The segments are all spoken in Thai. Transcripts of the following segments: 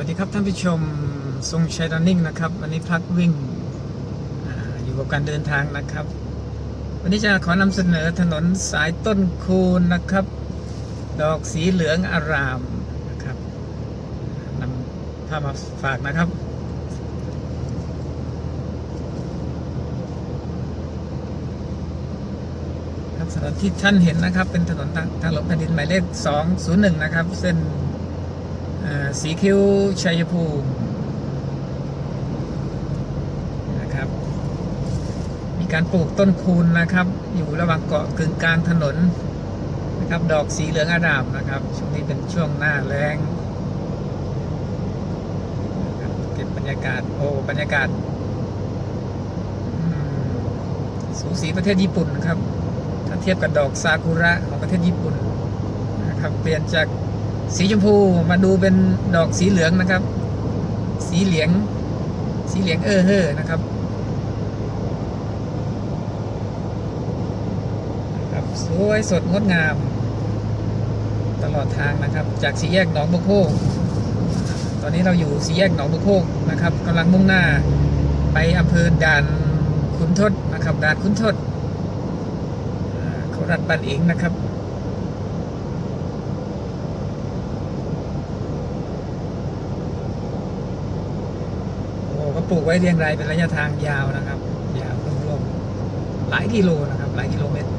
วัสดีครับท่านผู้ชมทรงชัยรันนิ่งนะครับ วันนี้พักวิ่งออยู่กับการเดินทางนะครับ วันนี้จะขอนำเสนอถนนสายต้นคูณนะครับ ดอกสีเหลืองอารามนะครับนำภาพมาฝากนะครับครับถนนที่ท่านเห็นนะครับ เป็นถนนทางหลวงแผ่นดินหมายเลข201 นะครับ เส้น สีคิ้วชัยภูมินะครับ มีการปลูกต้นคูณนะครับ อยู่ระหว่างเกาะกึ่งกลางถนนนะครับ ดอกสีเหลืองอารามนะครับ ช่วงนี้เป็นช่วงหน้าแรงเก็บบรรยากาศโอ้บรรยากาศสูสีประเทศญี่ปุ่นนะครับ ถ้าเทียบกับดอกซากุระของประเทศญี่ปุ่นนะครับ เปลี่ยนจาก สีชมพูมาดูเป็นดอกสีเหลืองนะครับ สีเหลือง สีเหลืองเออเฮอนะครับครับสวยสดงดงาม ตลอดทางนะครับ จากสีแยกหนองบุโคกตอนนี้เราอยู่สีแยกหนองบุโคกนะครับกำลังมุ่งหน้าไปอำเภอด่านขุนทดนะครับด่านขุนทดเขารัดบันเองนะครับ โอ้ก็ ปลูกไว้เรียงรายเป็นระยะทางยาวนะครับยาวรวมๆหลายกิโลนะครับ หลายกิโลเมตร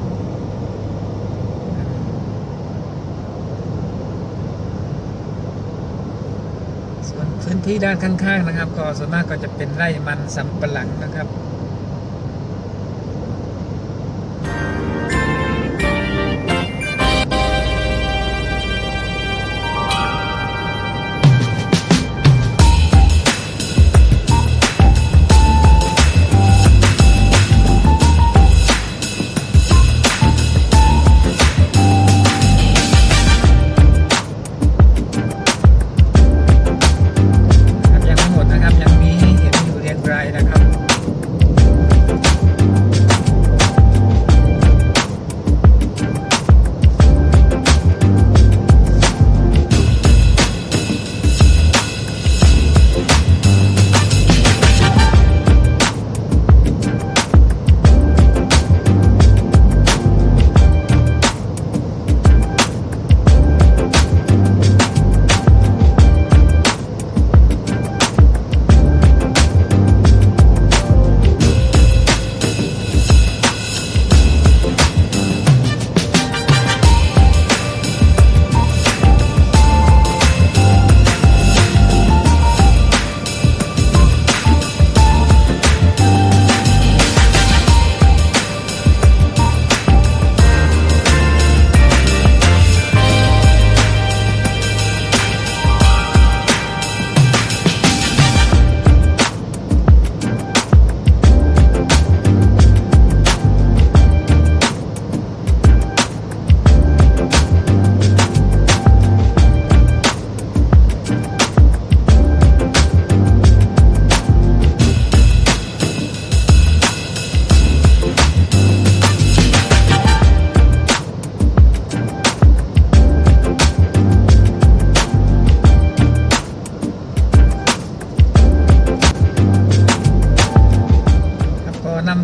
ส่วนพื้นที่ด้านข้างๆนะครับ ก็ส่วนมากก็จะเป็นไร่มันสำปะหลังนะครับครับ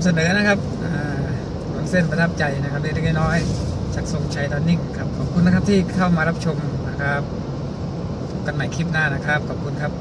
เสนอนะครับบางเส้นประทับใจนะครับเล็กน้อยจากทรงชัยตอนนิ่งครับขอบคุณนะครับที่เข้ามารับชมนะครับพบกันใหม่คลิปหน้านะครับ ขอบคุณครับ